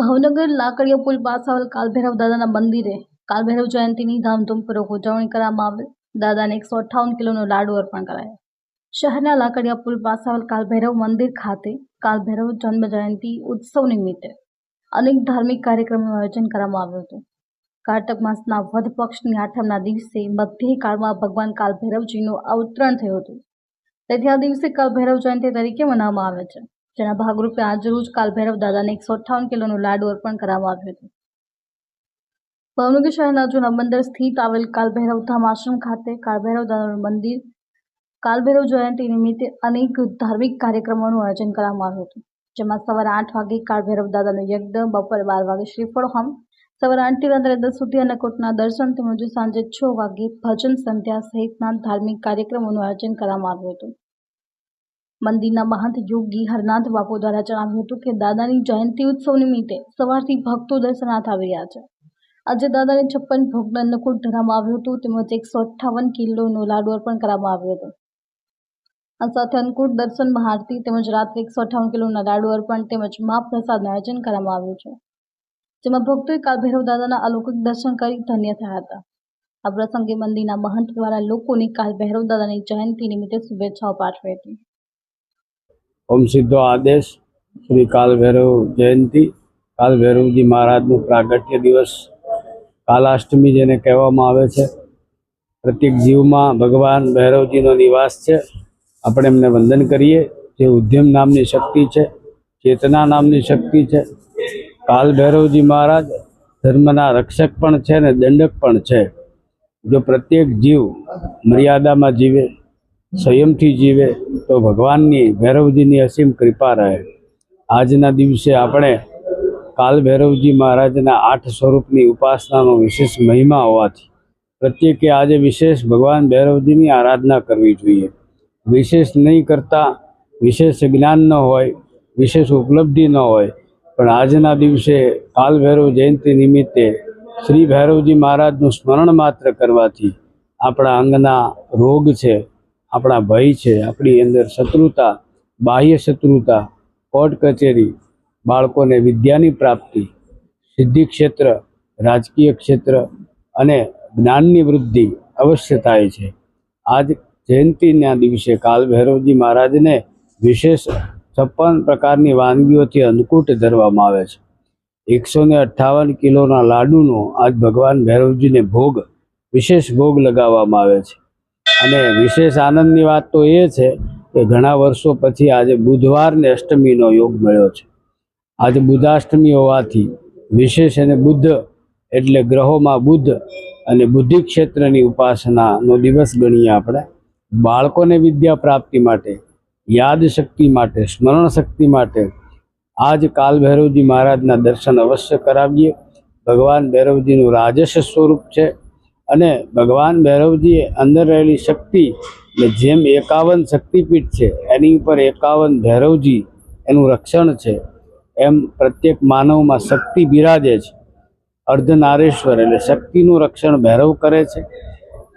ભાવનગર લાકડીયા પુલ પાસે કાલભૈરવ દાદાના મંદિરે કાલભૈરવ જયંતિની ધામધૂમપૂર્વક ઉજવણી કરવામાં આવેલ. દાદાને એકસો અઠ્ઠાવન કિલોનો લાડુ અર્પણ કરાયો. શહેરના લાકડીયા પુલ પાસે કાલભૈરવ મંદિર ખાતે કાલભૈરવ જન્મ જયંતી ઉત્સવ નિમિત્તે અનેક ધાર્મિક કાર્યક્રમનું આયોજન કરવામાં આવ્યું હતું. કારતક માસના વધ પક્ષની આઠમના દિવસે મધ્યકાળમાં ભગવાન કાલભૈરવજીનું અવતરણ થયું હતું. તેથી આ દિવસે કાલભૈરવ જયંતી તરીકે મનાવવામાં આવે છે. જેના ભાગરૂપે આજરોજ કાલભૈરવ દાદાને એકસો અઠ્ઠાવન કિલોનું લાડુ અર્પણ કરવામાં આવ્યું હતું. ભાવનગર શહેરના જૂના બંદર સ્થિત આવેલ કાલભૈરવ ધામ આશ્રમ ખાતે કાલભૈરવ દાદાનું મંદિર કાલભૈરવ જયંતિ નિમિત્તે અનેક ધાર્મિક કાર્યક્રમોનું આયોજન કરવામાં આવ્યું હતું. જેમાં સવારે આઠ વાગે કાળભૈરવ દાદાનું યજ્ઞ, બપોરે બાર વાગે શ્રીફળ હોમ, સવારે આઠથી રાત્રે દસ સુધી અન્નકૂટના દર્શન તેમજ સાંજે છ વાગે ભજન સંધ્યા સહિતના ધાર્મિક કાર્યક્રમોનું આયોજન કરવામાં આવ્યું હતું. મંદિરના મહંત યોગી હરનાથ બાપુ દ્વારા જણાવ્યું હતું કે દાદાની જયંતિ ઉત્સવ નિમિત્તે સવારથી ભક્તો દર્શનાર્થ આવી રહ્યા છે. આજે દાદાને છપ્પન ભોગનું અન્નકૂટ ધરવામાં આવ્યું હતું, તેમજ એકસો અઠ્ઠાવન કિલોનો લાડુ અર્પણ કરવામાં આવ્યો હતો. આ સાથે અન્નકૂટ દર્શન મહારતી તેમજ રાત્રે એકસો અઠ્ઠાવન કિલોના લાડુ અર્પણ તેમજ મહાપ્રસાદનું આયોજન કરવામાં આવ્યું છે. જેમાં ભક્તોએ કાલભૈરવ દાદાના અલૌકિક દર્શન કરી ધન્ય થયા હતા. આ પ્રસંગે મંદિરના મહંત દ્વારા લોકોને કાલભૈરવ દાદાની જયંતિ નિમિત્તે શુભેચ્છાઓ પાઠવી હતી. ઓમ સિદ્ધો આદેશ, શ્રી કાલભૈરવ જયંતિ. કાલભૈરવજી મહારાજનું પ્રાગટ્ય દિવસ કાલાષ્ટમી જેને કહેવામાં આવે છે. પ્રત્યેક જીવમાં ભગવાન ભૈરવજીનો નિવાસ છે. આપણે એમને વંદન કરીએ. જે ઉદ્યમ નામની શક્તિ છે, ચેતના નામની શક્તિ છે કાલ ભૈરવજી મહારાજ ધર્મના રક્ષક પણ છે ને દંડક પણ છે. જો પ્રત્યેક જીવ મર્યાદામાં જીવે સંયમથી જીવે તો ભગવાનની, ભૈરવજીની અસીમ કૃપા રહે. આજના દિવસે આપણે કાલ ભૈરવજી મહારાજના આઠ સ્વરૂપની ઉપાસનાનો વિશેષ મહિમા હોવાથી પ્રત્યેકે આજે વિશેષ ભગવાન ભૈરવજીની આરાધના કરવી જોઈએ. વિશેષ નહીં કરતા વિશેષ જ્ઞાન ન હોય, વિશેષ ઉપલબ્ધિ ન હોય. પણ આજના દિવસે કાલ ભૈરવ જયંતિ નિમિત્તે શ્રી ભૈરવજી મહારાજનું સ્મરણ માત્ર કરવાથી આપણા અંગના રોગ છે આપણા ભય છે, આપણી અંદર શત્રુતા, બાહ્ય શત્રુતા, કોર્ટ કચેરી, બાળકોને વિદ્યાની પ્રાપ્તિ, સિદ્ધિ ક્ષેત્ર, રાજકીય ક્ષેત્ર અને જ્ઞાનની વૃદ્ધિ અવશ્ય થાય છે. આજ જયંતિના દિવસે કાલ ભૈરવજી મહારાજને વિશેષ છપ્પન પ્રકારની વાનગીઓથી અન્નકૂટ ધરવામાં આવે છે. એકસો ને અઠ્ઠાવન કિલોના લાડુનો આજ ભગવાન ભૈરવજીને ભોગ, વિશેષ ભોગ લગાવવામાં આવે છે. અને વિશેષ આનંદની વાત તો એ છે કે ઘણા વર્ષો પછી આજે બુધવાર ને અષ્ટમીનો યોગ મળ્યો છે. આજે બુધાષ્ટમી હોવાથી વિશેષ અને બુદ્ધ એટલે ગ્રહોમાં બુદ્ધ અને બુદ્ધિ ક્ષેત્રની ઉપાસનાનો દિવસ ગણીએ આપણે. બાળકોને વિદ્યા પ્રાપ્તિ માટે, યાદ શક્તિ માટે, સ્મરણ શક્તિ માટે આજ કાલ ભૈરવજી મહારાજના દર્શન અવશ્ય કરાવીએ. ભગવાન ભૈરવજીનું રાજસ સ્વરૂપ છે. અને ભગવાન ભૈરવજીએ અંદર રહેલી શક્તિ, ને જેમ એકાવન શક્તિપીઠ છે, એની ઉપર એકાવન ભૈરવજી એનું રક્ષણ છે, એમ પ્રત્યેક માનવમાં શક્તિ બિરાજે છે. અર્ધનારેશ્વર એટલે શક્તિનું રક્ષણ ભૈરવ કરે છે.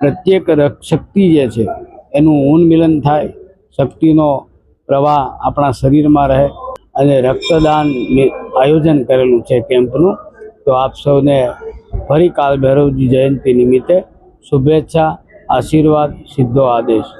પ્રત્યેક શક્તિ જે છે, એનું ઉન્મિલન થાય, શક્તિનો પ્રવાહ આપણા શરીરમાં રહે અને રક્તદાન આયોજન કરેલું છે કેમ્પનું. તો આપ સૌને ફરી કાલ ભૈરવજી જયંતિ નિમિત્તે શુભેચ્છા આશીર્વાદ સીધો આદેશ.